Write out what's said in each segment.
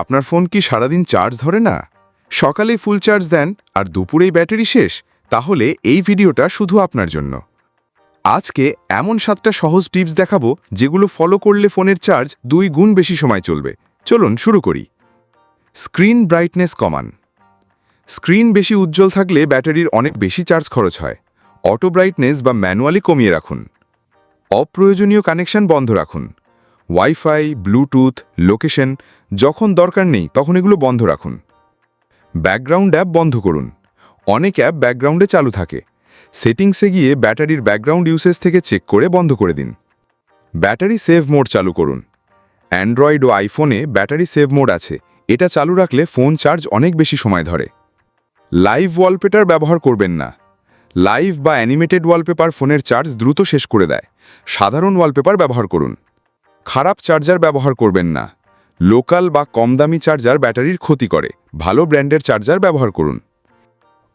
আপনার ফোন কি সারাদিন চার্জ ধরে না? সকালে ফুল চার্জ দেন আর দুপুরেই ব্যাটারি শেষ? তাহলে এই ভিডিওটা শুধু আপনার জন্য। আজকে এমন সাতটা সহজ টিপস দেখাবো যেগুলো ফলো করলে ফোনের চার্জ দুই গুণ বেশি সময় চলবে। চলুন শুরু করি। স্ক্রিন ব্রাইটনেস কমান। স্ক্রিন বেশি উজ্জ্বল থাকলে ব্যাটারির অনেক বেশি চার্জ খরচ হয়। অটো ব্রাইটনেস বা ম্যানুয়ালি কমিয়ে রাখুন। অপ্রয়োজনীয় কানেকশন বন্ধ রাখুন। ওয়াইফাই ব্লুটুথ লোকেশন যখন দরকার নেই, তখন এগুলো বন্ধ রাখুন। ব্যাকগ্রাউন্ড অ্যাপ বন্ধ করুন। অনেক অ্যাপ ব্যাকগ্রাউন্ডে চালু থাকে। সেটিংসে গিয়ে ব্যাটারির ব্যাকগ্রাউন্ড ইউসেজ থেকে চেক করে বন্ধ করে দিন। ব্যাটারি সেভ মোড চালু করুন। অ্যান্ড্রয়েড ও আইফোনে ব্যাটারি সেভ মোড আছে। এটা চালু রাখলে ফোন চার্জ অনেক বেশি সময় ধরে। লাইভ ওয়ালপেপার ব্যবহার করবেন না। লাইভ বা অ্যানিমেটেড ওয়ালপেপার ফোনের চার্জ দ্রুত শেষ করে দেয়। সাধারণ ওয়ালপেপার ব্যবহার করুন। খারাপ চার্জার ব্যবহার করবেন না। লোকাল বা কম দামি চার্জার ব্যাটারির ক্ষতি করে। ভালো ব্র্যান্ডের চার্জার ব্যবহার করুন।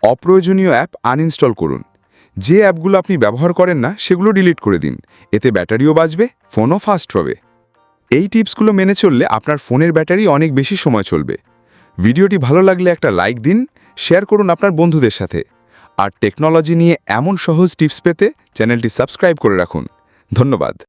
অপ্রয়োজনীয় অ্যাপ আনইনস্টল করুন। যে অ্যাপগুলো আপনি ব্যবহার করেন না, সেগুলো ডিলিট করে দিন। এতে ব্যাটারিও বাঁচবে, ফোনও ফাস্ট হবে। এই টিপসগুলো মেনে চললে আপনার ফোনের ব্যাটারি অনেক বেশি সময় চলবে। ভিডিওটি ভালো লাগলে একটা লাইক দিন, শেয়ার করুন আপনার বন্ধুদের সাথে। আর টেকনোলজি নিয়ে এমন সহজ টিপস পেতে চ্যানেলটি সাবস্ক্রাইব করে রাখুন। ধন্যবাদ।